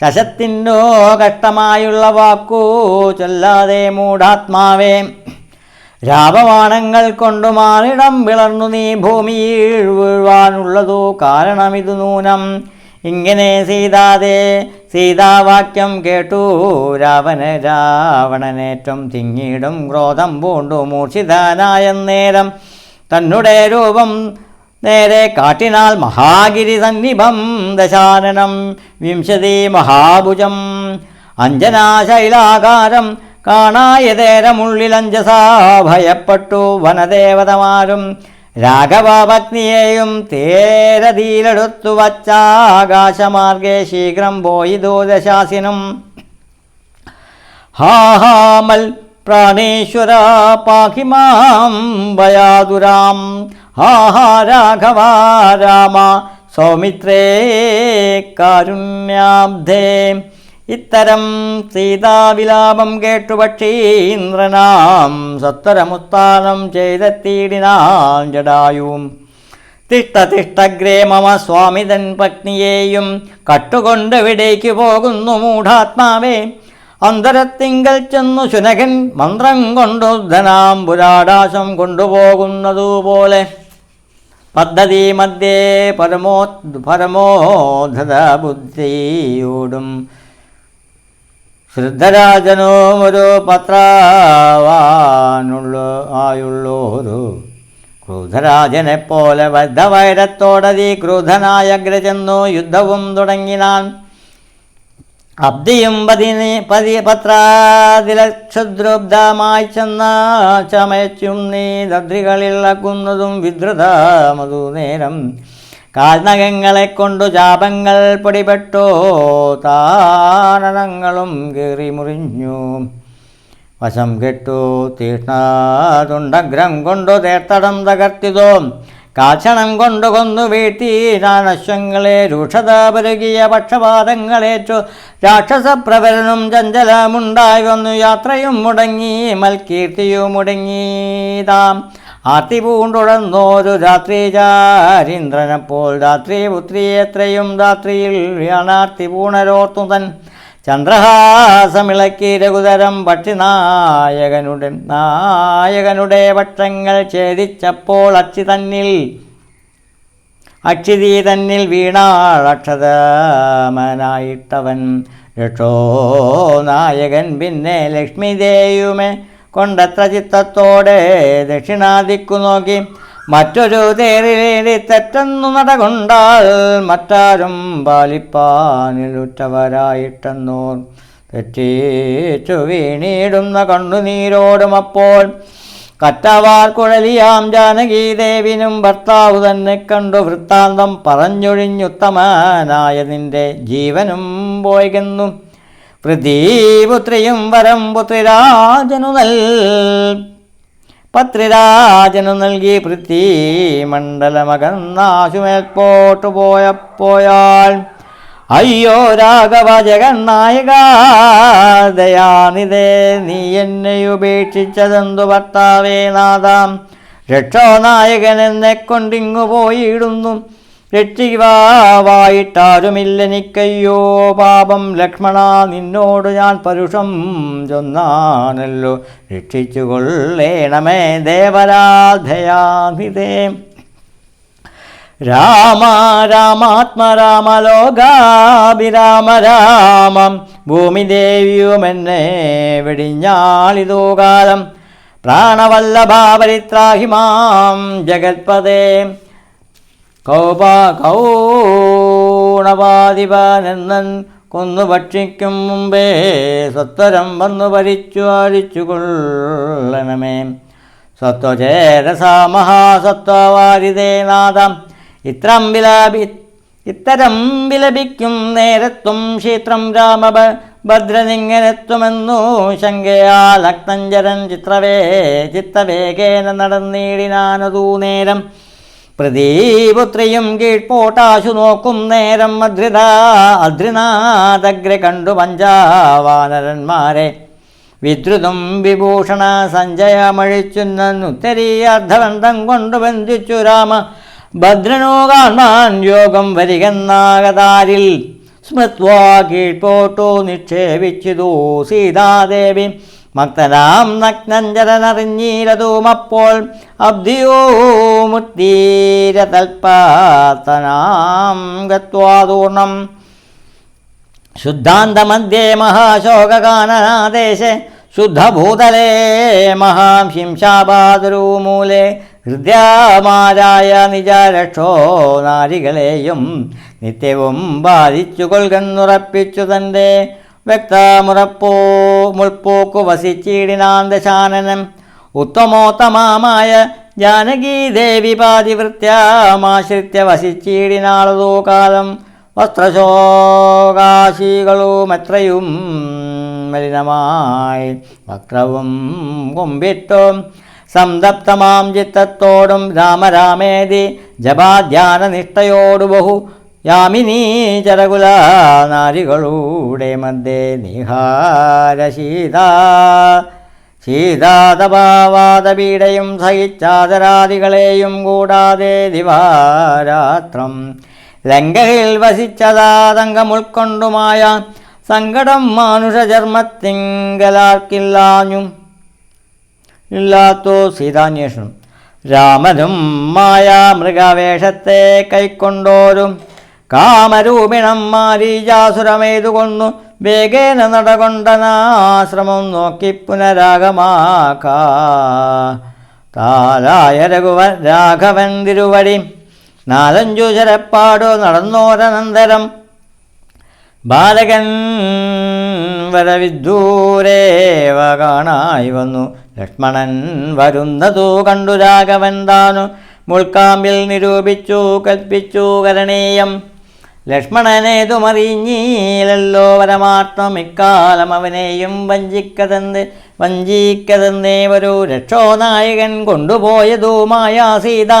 ശശത്തിന്റോ കഷ്ടമായുള്ള വാക്കു ചൊല്ലാതെ മൂഢാത്മാവേ രാപവാണങ്ങൾ കൊണ്ടു മാറിടം വിളർന്നു നീ ഭൂമിയിൽ വീഴുവാനുള്ളതു കാരണമിതു നൂനം. ഇങ്ങനെ സീതാതെ സീതാവാക്യം കേട്ടു. രാവണ രാവണനേറ്റം തിങ്ങിടും ക്രോധം പൂണ്ടു മൂർച്ഛിതാനായ നേരം. തന്നുടെ രൂപം നേരെ കാട്ടിനാൽ മഹാഗിരി സന്നിഭം ദശാനനം വിംശതി മഹാഭുജം. അഞ്ജനാശൈലാകാരം കാണായതേരമുള്ളിലഞ്ചസാ ഭയപ്പെട്ടു വനദേവതമാരും രാഘവപത്നിയെയും തേരതിയിലെടുത്തു വച്ചാകാശമാർഗേ ശീഘ്രം പോയി ദൂരശാസിനും. ഹാഹാമൽ പ്രാണേശ്വര പാഹി മാം രാഘവ രാമ സൗമിത്രേ കാരുണ്യാബ്ധേ. ഇത്തരം സീതാവിലാപം കേട്ടു പക്ഷീന്ദ്രനാം സത്വരമുത്താനം ചെയ്തെത്തിയിടിനാം ജടായും തിഷ്ട തിഷ്ടഗ്രേ മമ സ്വാമിതൻ പത്നിയെയും കട്ടുകൊണ്ടെവിടേക്ക് പോകുന്നു മൂഢാത്മാവേ. അന്തരത്തിങ്കൽ ചെന്നു ശുനകൻ മന്ത്രം കൊണ്ടു ധനാം പുരാടാശം കൊണ്ടുപോകുന്നതുപോലെ പദ്ധതി മധ്യേ പരമോ പരമോധത ബുദ്ധിയോടും. ശ്രദ്ധരാജനും ഒരു പത്രാവാനുള്ള ക്രൂധരാജനെ പോലെ ബദ്ധവൈരത്തോടതി ക്രൂധനായ അഗ്രചെന്നു യുദ്ധവും തുടങ്ങിനാൻ അബ്ദിയും പതിന് പതി പത്രാതിലക്ഷദ്രുബ്ധമായി ചെന്ന ചമയച്ചും നീ ദദ്രികളിൽ അക്കുന്നതും വിദ്രുതാമതു നേരം. കാൽനഖങ്ങളെ കൊണ്ടു ചാപങ്ങൾ പൊടിപെട്ടോ താനങ്ങളും കീറി മുറിഞ്ഞു. വശം കെട്ടു തീഷ്ണതുണ്ടഗ്രം കൊണ്ടു തേർത്തടം തകർത്തിതോ. കാക്ഷണം കൊണ്ടു കൊന്നു രൂക്ഷത പെരുകിയ പക്ഷപാതങ്ങളേറ്റു. രാക്ഷസപ്രവരനും ചഞ്ചലമുണ്ടായി വന്നു യാത്രയും മുടങ്ങി മൽകീർത്തിയും മുടങ്ങിതാം ആർത്തി പൂണ്ടുടന്നോരു രാത്രി ചാരീന്ദ്രനപ്പോൾ രാത്രി പുത്രി എത്രയും രാത്രിയിൽ വ്യാണാർത്തി പൂണരോർത്തു തൻ ചന്ദ്രഹാസമിളക്കി രഘുതരം പക്ഷിനായകനുടെ നായകനുടെ പക്ഷങ്ങൾ ഛേദിച്ചപ്പോൾ അച്ചി തന്നിൽ അക്ഷിതി തന്നിൽ വീണാളക്ഷതമനായിട്ടവൻ രക്ഷോ നായകൻ പിന്നെ ലക്ഷ്മിദേയുമെ കൊണ്ടത്ര ചിത്തത്തോടെ ദക്ഷിണാദിക്കു നോക്കി. മറ്റൊരു തേരിലേറി തെറ്റെന്നു നടകൊണ്ടാൽ മറ്റാരും പാലിപ്പാനിലുറ്റവരായിട്ടെന്നോർ തെറ്റേറ്റു വീണിടുന്ന കണ്ണുനീരോടും അപ്പോൾ കറ്റവാർ കുഴലിയാം ജാനകീദേവിനും ഭർത്താവ് തന്നെ കണ്ടു വൃത്താന്തം പറഞ്ഞൊഴിഞ്ഞുത്തമാനായ നിന്റെ ജീവനും പോയികെന്നു. പൃഥ്വീപുത്രിയും വരം പുത്രിരാജനു നൽ പത്രിരാജനു നൽകി പൃഥ്വി മണ്ഡലമകന്നാശുമേൽപോട്ടു പോയപ്പോയാൾ അയ്യോ രാഘവ ജഗന്നായിക ദയാനിതേ നീ എന്നെ ഉപേക്ഷിച്ചതെന്തു ഭർത്താവേ നാദാം രക്ഷോ നായകൻ എന്നെ കൊണ്ടിങ്ങു പോയിടുന്നു. രക്ഷിവായിട്ടാരുമില്ലെനിക്കയ്യോ പാപം ലക്ഷ്മണ നിന്നോട് ഞാൻ പരുഷം ചൊന്നാണല്ലോ രക്ഷിച്ചുകൊള്ളേണമേ ദേവരാധയാധിതേ രാമ രാമാത്മരാമ ലോകാഭിരാമ രാമം. ഭൂമിദേവിയുമെന്നെ വെടിഞ്ഞാളിതോ കാലം. പ്രാണവല്ലഭാപരിത്രാഹി മാം ജഗത്പദേ കൗപ കൗണപാതിപനെന്നൻ കൊന്നു ഭക്ഷിക്കും മുമ്പേ സത്വരം വന്നു ഭരിച്ചു അരിച്ചു കൊള്ളണമേ സത്വചേരസ മഹാസത്വവാരിതേ നാദം ഇത്രം വിലാപി ഇത്തരം വിലപിക്കും നേരത്തും ക്ഷേത്രം രാമ ഭദ്രനിങ്ങനെത്തുമെന്നു ശങ്കയാൽ അക്തഞ്ചരൻ ചിത്രവേ ചിത്തവേഗേന നടന്നീടിനാനതൂ നേരം പ്രതീപുത്രിയും കീഴ്പോട്ടാശു നോക്കും നേരം അദ്രിത. അദ്രിനാഥഗ്ര കണ്ടു പഞ്ചാവാനരന്മാരെ. വിദ്രുതും വിഭൂഷണ സഞ്ജയമഴിച്ചുന്നുത്തരീയാർദ്ധബന്ധം കൊണ്ടു ബന്ധിച്ചു രാമ. ഭദ്രനോ കാണാൻ യോഗം വരികെന്നാകതാരിൽ. സ്മൃത്വാ കീഴ്പോട്ടു നിക്ഷേപിച്ചിതു സീതാദേവി. മക്തനാം അബ്ദിയോ മുത്തീരതൽപാത്തനാം ഗത്വാദൂർണം ശുദ്ധാന്തമധ്യേ മഹാശോകാനനാദേശ ശുദ്ധഭൂതലേ മഹാം ശിംശാബാദുരൂമൂലെ ഹൃദ്യമാരായ നിജരക്ഷോ നാരികളെയും നിത്യവും ബാധിച്ചു കൊൽകന്നുറപ്പിച്ചു തന്റെ വ്യക്തമുറപ്പോ മുൾപ്പോക്കു വസിച്ചിടിനാൻ ദശാനനം ഉത്തമോത്തമായ ജാനകീ പാതിവൃത്യമാശ്രിത്യ വസിച്ചിടിനാളതോ കാലം വസ്ത്രശോകാശികളും എത്രയും മലിനമായി. വക്രവും കുമ്പിട്ടും സംതപ്തമാം ചിത്തത്തോടും രാമരാമേതി ജപാധ്യാനനിഷ്ഠയോടു ബഹു യാമിനീ ചരകുല നാരികളുടെ മധ്യേ നിഹാരശീത ശീതാതപാവാദപീഡയും സഹിച്ചാതരാദികളെയും കൂടാതെ ദിവാരാത്രം. ലങ്കയിൽ വസിച്ചതാതങ്കമുൾക്കൊണ്ടുമായ സങ്കടം മാനുഷചർമ്മത്തിങ്കലാർക്കില്ലാഞ്ഞും ഇല്ലാത്തോ സീതാന്വേഷണം. രാമനും മായാ മൃഗവേഷത്തെ കൈക്കൊണ്ടോരും കാമരൂപിണം മാരീജാസുരമേതുകൊന്നു വേഗേന നടകൊണ്ടനാശ്രമം നോക്കി പുനരാഗമാക്കാ. താലായ രഘുവ രാഘവൻ തിരുവടി നാലഞ്ചു ചരപ്പാടു നടന്നോരനന്തരം. ബാലകൻ വരവിദൂരേവ കാണായി വന്നു. ലക്ഷ്മണൻ വരുന്നതു കണ്ടു രാഘവൻ താനു മുൾക്കാമ്പിൽ നിരൂപിച്ചു കൽപ്പിച്ചു കരണീയം. ലക്ഷ്മണനേതുമറിഞ്ഞീലല്ലോ പരമാത്മം ഇക്കാലം അവനെയും വഞ്ചിക്കതെന്ന് വഞ്ചിക്കതെന്നേ ഒരു രക്ഷോനായകൻ കൊണ്ടുപോയതുമായ സീത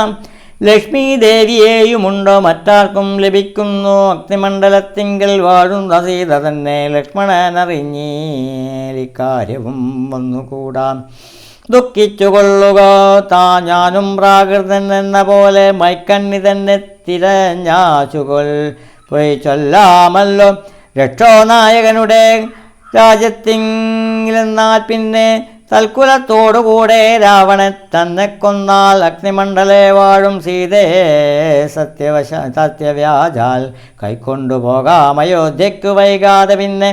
ലക്ഷ്മി ദേവിയെയുമുണ്ടോ മറ്റാർക്കും ലഭിക്കുന്നു? അഗ്നിമണ്ഡലത്തിങ്കൽ വാഴുന്ന സീത തന്നെ ലക്ഷ്മണനറിഞ്ഞീലിക്കാര്യവും വന്നുകൂടാം. ദുഃഖിച്ചുകൊള്ളുക താ ഞാനും പ്രാകൃതൻ എന്ന പോലെ മൈക്കണ്ണി തന്നെ തിരഞ്ഞാച്ചുകൊൽ പോയി ചൊല്ലാമല്ലോ. രക്ഷോനായകനുടെ രാജ്യത്തിങ്കിലെന്നാൽ പിന്നെ തൽക്കുലത്തോടുകൂടെ രാവണൻ തന്നെ കൊന്നാൽ അഗ്നിമണ്ഡലെ വാഴും സീതയെ സത്യവശ സത്യവ്യാജാൽ കൈക്കൊണ്ടുപോകാം. അയോധ്യയ്ക്കു വൈകാതെ പിന്നെ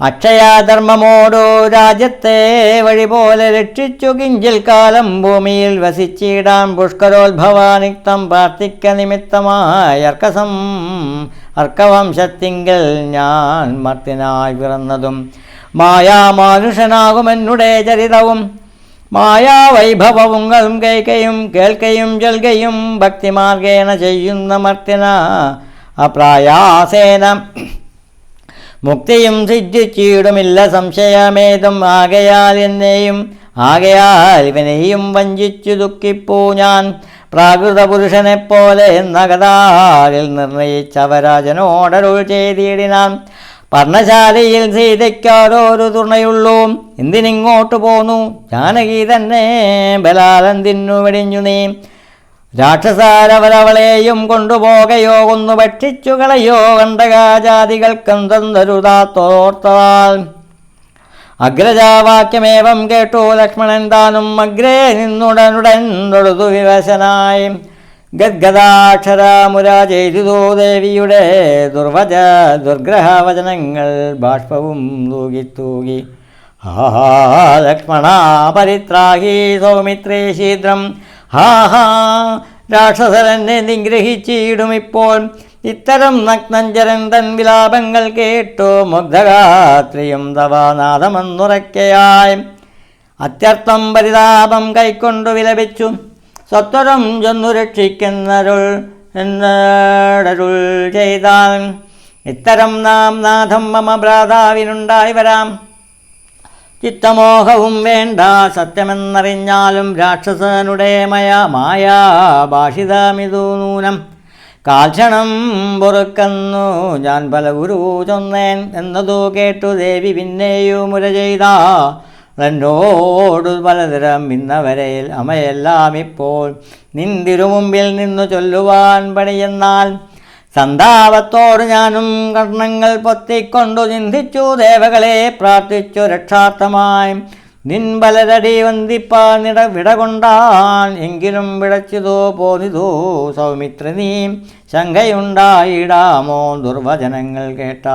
അക്ഷയാധർമ്മമോടു രാജ്യത്തെ വഴി പോലെ രക്ഷിച്ചു കിഞ്ചിൽ കാലം ഭൂമിയിൽ വസിച്ചിടാൻ പുഷ്കരോത്ഭവാനിക്തം പ്രാർത്ഥിക്ക നിമിത്തമായ അർക്കസം. അർക്കവംശത്തിങ്കിൽ ഞാൻ മർത്തിനായി പിറന്നതും മായാമാനുഷനാകുമെന്നുടെ ചരിതവും. മായാവൈഭവങ്ങളും കേൾക്കയും കേൾക്കയും ജൽകയും ഭക്തിമാർഗേണ ചെയ്യുന്ന മർത്തിന അപ്രായാസേന മുക്തിയും സിദ്ധിച്ചിടുമില്ല സംശയമേതും. ആകയാൽ എന്നെയും ആകയാൽ ഇവനെയും വഞ്ചിച്ചു ദുഃഖിപ്പൂ ഞാൻ. പ്രാകൃത പുരുഷനെപ്പോലെ എന്ന നിർണയിച്ചവരാജനോടരുൾ ചെയ്തിടിനാൻ പർണശാലയിൽ സീതയ്ക്കാരോരു തുണയുള്ളൂ. എന്തിനിങ്ങോട്ട് പോന്നു? ജാനകി തന്നെ ബലാലം തിന്നു വെടിഞ്ഞു നീ. രാക്ഷസാരവരവളെയും കൊണ്ടുപോകയോ കൊന്നു ഭക്ഷിച്ചു കളയോ കണ്ടകാജാതികൾക്കെന്തെന്തരുതാത്തോർത്താൽ അഗ്രജാവാക്യമേവം കേട്ടു ലക്ഷ്മണൻ താനും അഗ്രേ നിന്നുടനുടൻ തൊഴുതു വിവശനായി. ഗദ്ഗദാക്ഷരാമുര ചെയ്തു ദേവിയുടെ ദുർവച ദുർഗ്രഹവചനങ്ങൾ ബാഷ്പവും തൂകി തൂകി. ആ ലക്ഷ്മണ പരിത്രാഹി സൗമിത്രേ ശീദ്രം ഹാ ഹാ രാക്ഷസരനെ നിഗ്രഹിച്ചിടും ഇപ്പോൾ. ഇത്തരം നഗ്നഞ്ചരൻ തൻ വിലാപങ്ങൾ കേട്ടു മുഗ്ധഗാത്രിയും തവ അത്യർത്ഥം പരിതാപം കൈക്കൊണ്ടു വിലപിച്ചു. സ്വത്വരം ചെന്നു രക്ഷിക്കുന്നരുൾ എന്നടരുൾ ചെയ്താൽ. ഇത്തരം നാം നാഥം മമ ഭ്രാതാവിനുണ്ടായി വരാം. ചിത്തമോഹവും വേണ്ട സത്യമെന്നറിഞ്ഞാലും രാക്ഷസനുടെ മയ മായാ ഭാഷിതമിതു നൂനം. കാൽക്ഷണം പൊറുക്കുന്നു ഞാൻ പല ഗുരു ചൊന്നേൻ എന്നതു കേട്ടു ദേവി പിന്നെയും മുര ചെയ്ത. രണ്ടോടു പലതരം ഇന്നവരയിൽ അമയെല്ലാം ഇപ്പോൾ നിന്തിരു മുമ്പിൽ നിന്നു ചൊല്ലുവാൻ പണിയെന്നാൽ സന്താപത്തോട് ഞാനും കർണങ്ങൾ പൊത്തിക്കൊണ്ടു ചിന്തിച്ചു ദേവകളെ പ്രാർത്ഥിച്ചു രക്ഷാർത്ഥമായി. നിൻ ബലരടി വന്ദിപ്പാനിട വിടകൊണ്ടാൻ എങ്കിലും വിടച്ചിതോ പോന്നിതോ സൗമിത്രി നീ ശങ്കയുണ്ടായിടാമോ? ദുർവചനങ്ങൾ കേട്ട